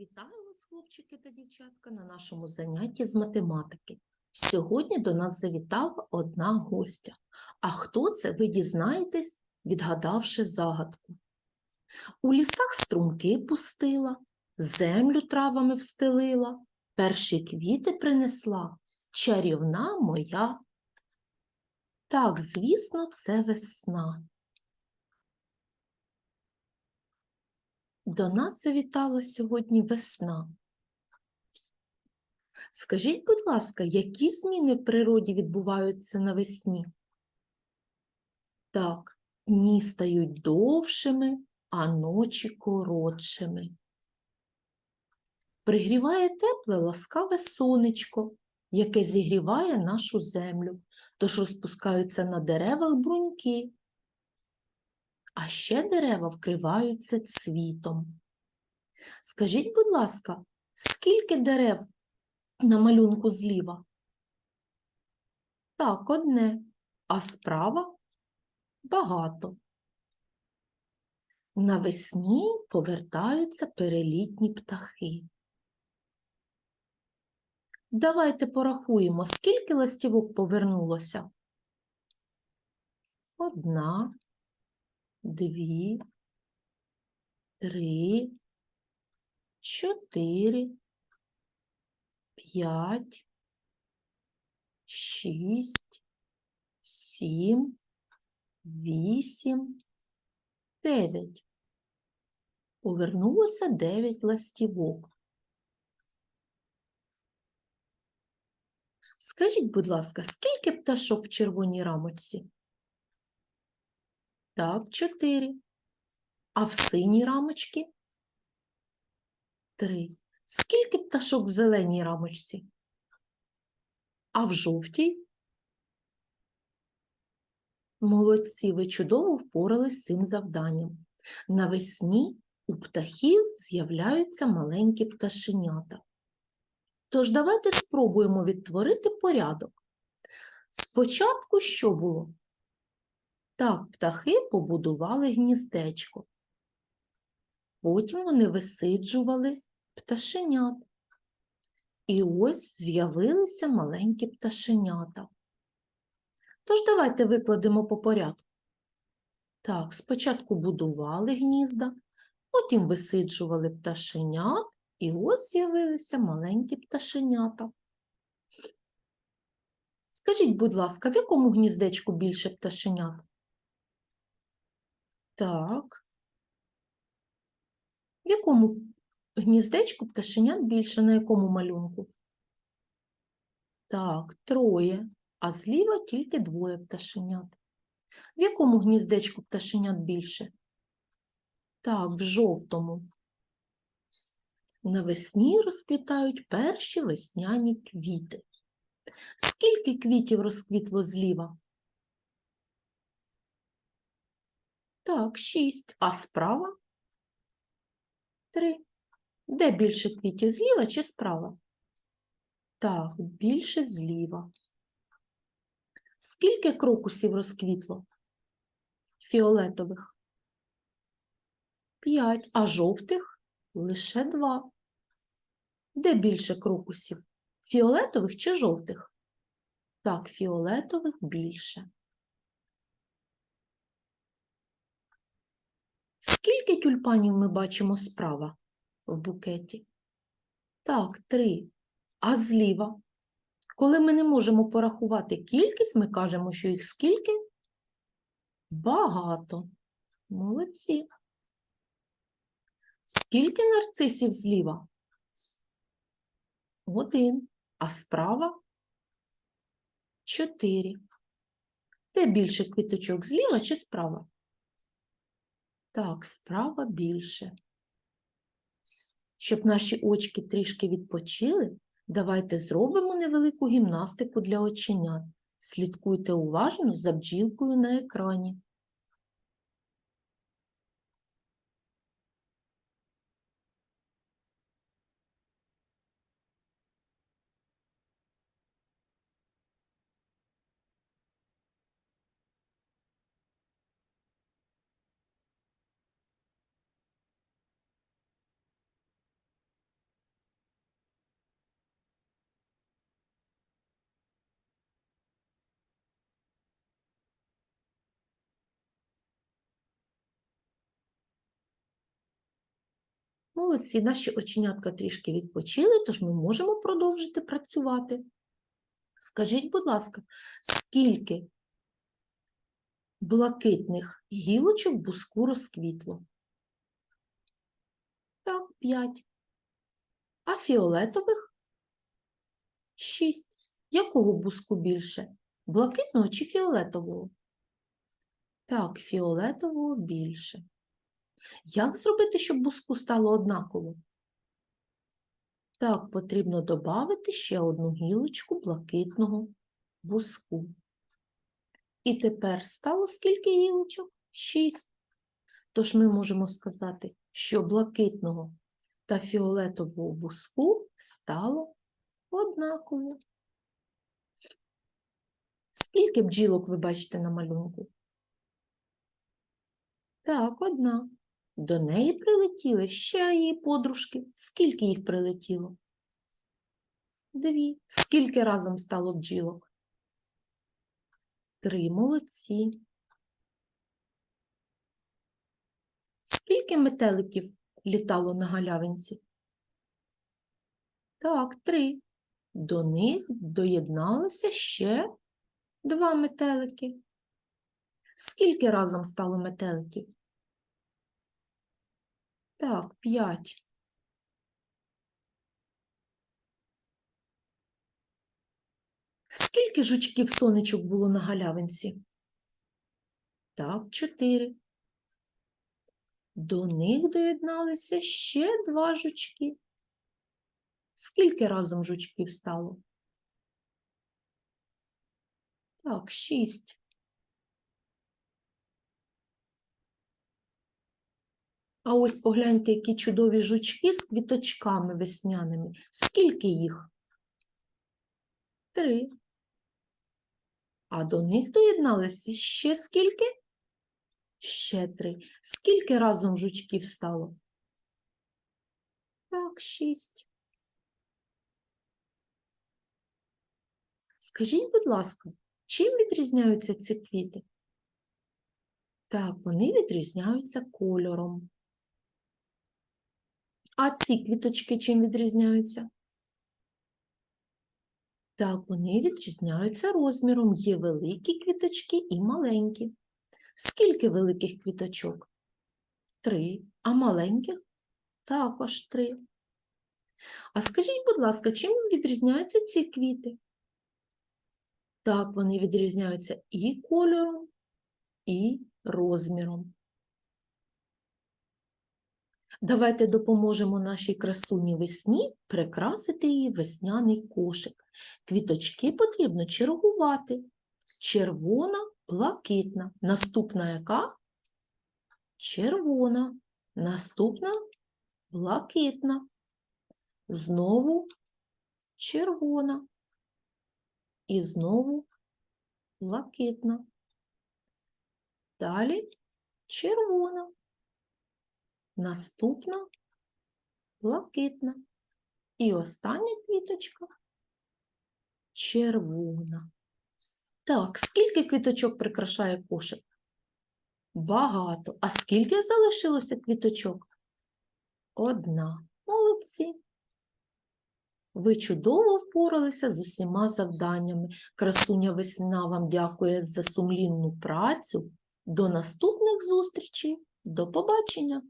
Вітаю вас, хлопчики та дівчатка, на нашому занятті з математики. Сьогодні до нас завітала одна гостя. А хто це, ви дізнаєтесь, відгадавши загадку. У лісах струмки пустила, землю травами встелила, перші квіти принесла, чарівна моя. Так, звісно, це весна. До нас завітала сьогодні весна. Скажіть, будь ласка, які зміни в природі відбуваються навесні? Так, дні стають довшими, а ночі коротшими. Пригріває тепле ласкаве сонечко, яке зігріває нашу землю, тож розпускаються на деревах бруньки, а ще дерева вкриваються цвітом. Скажіть, будь ласка, скільки дерев на малюнку зліва? Так, одне, а справа багато. Навесні повертаються перелітні птахи. Давайте порахуємо, скільки ластівок повернулося. Одна, дві, три, чотири, п'ять, шість, сім, вісім, дев'ять. Повернулося дев'ять ластівок. Скажіть, будь ласка, скільки пташок в червоній рамочці? Так, чотири. А в синій рамочці? Три. Скільки пташок в зеленій рамочці? А в жовтій? Молодці, ви чудово впорались з цим завданням. Навесні у птахів з'являються маленькі пташенята. Тож давайте спробуємо відтворити порядок. Спочатку що було? Так, птахи побудували гніздечко. Потім вони висиджували пташенят. І ось з'явилися маленькі пташенята. Тож давайте викладемо по порядку. Так, спочатку будували гнізда, потім висиджували пташенят, і ось з'явилися маленькі пташенята. Скажіть, будь ласка, в якому гніздечку більше пташенят? Так. В якому гніздечку пташенят більше, на якому малюнку? Так, троє, а зліва тільки двоє пташенят. В якому гніздечку пташенят більше? Так, в жовтому. Навесні розквітають перші весняні квіти. Скільки квітів розквітло зліва? Так, шість. А справа? Три. Де більше квітів, зліва чи справа? Так, більше зліва. Скільки крокусів розквітло? Фіолетових? П'ять. А жовтих? Лише два. Де більше крокусів? Фіолетових чи жовтих? Так, фіолетових більше. Скільки тюльпанів ми бачимо справа в букеті? Так, три. А зліва? Коли ми не можемо порахувати кількість, ми кажемо, що їх скільки? Багато. Молодці. Скільки нарцисів зліва? Один. А справа? Чотири. Де більше квіточок зліва чи справа? Так, справа більше. Щоб наші очки трішки відпочили, давайте зробимо невелику гімнастику для оченят. Слідкуйте уважно за бджілкою на екрані. Молодці, наші оченятка трішки відпочили, тож ми можемо продовжити працювати. Скажіть, будь ласка, скільки блакитних гілочок буску розквітло? Так, п'ять. А фіолетових? Шість. Якого буску більше? Блакитного чи фіолетового? Так, фіолетового більше. Як зробити, щоб буску стало однаково? Так, потрібно додати ще одну гілочку блакитного буску. І тепер стало скільки гілочок? Шість. Тож ми можемо сказати, що блакитного та фіолетового буску стало однаково. Скільки бджілок ви бачите на малюнку? Так, одна. До неї прилетіли ще її подружки. Скільки їх прилетіло? Дві. Скільки разом стало бджілок? Три молодці. Скільки метеликів літало на галявинці? Так, три. До них доєдналося ще два метелики. Скільки разом стало метеликів? Так, п'ять. Скільки жучків сонечок було на галявинці? Так, чотири. До них доєдналися ще два жучки. Скільки разом жучків стало? Так, шість. А ось погляньте, які чудові жучки з квіточками весняними. Скільки їх? Три. А до них доєдналися ще скільки? Ще три. Скільки разом жучків стало? Так, шість. Скажіть, будь ласка, чим відрізняються ці квіти? Так, вони відрізняються кольором. А ці квіточки чим відрізняються? Так, вони відрізняються розміром. Є великі квіточки і маленькі. Скільки великих квіточок? Три. А маленьких? Також три. А скажіть, будь ласка, чим відрізняються ці квіти? Так, вони відрізняються і кольором, і розміром. Давайте допоможемо нашій красуні весні прикрасити її весняний кошик. Квіточки потрібно чергувати. Червона, блакитна. Наступна яка? Червона. Наступна блакитна. Знову червона. І знову блакитна. Далі червона. Наступна блакитна. І остання квіточка червона. Так, скільки квіточок прикрашає кошик? Багато. А скільки залишилося квіточок? Одна. Молодці. Ви чудово впоралися з усіма завданнями. Красуня Весна вам дякує за сумлінну працю. До наступних зустрічей. До побачення!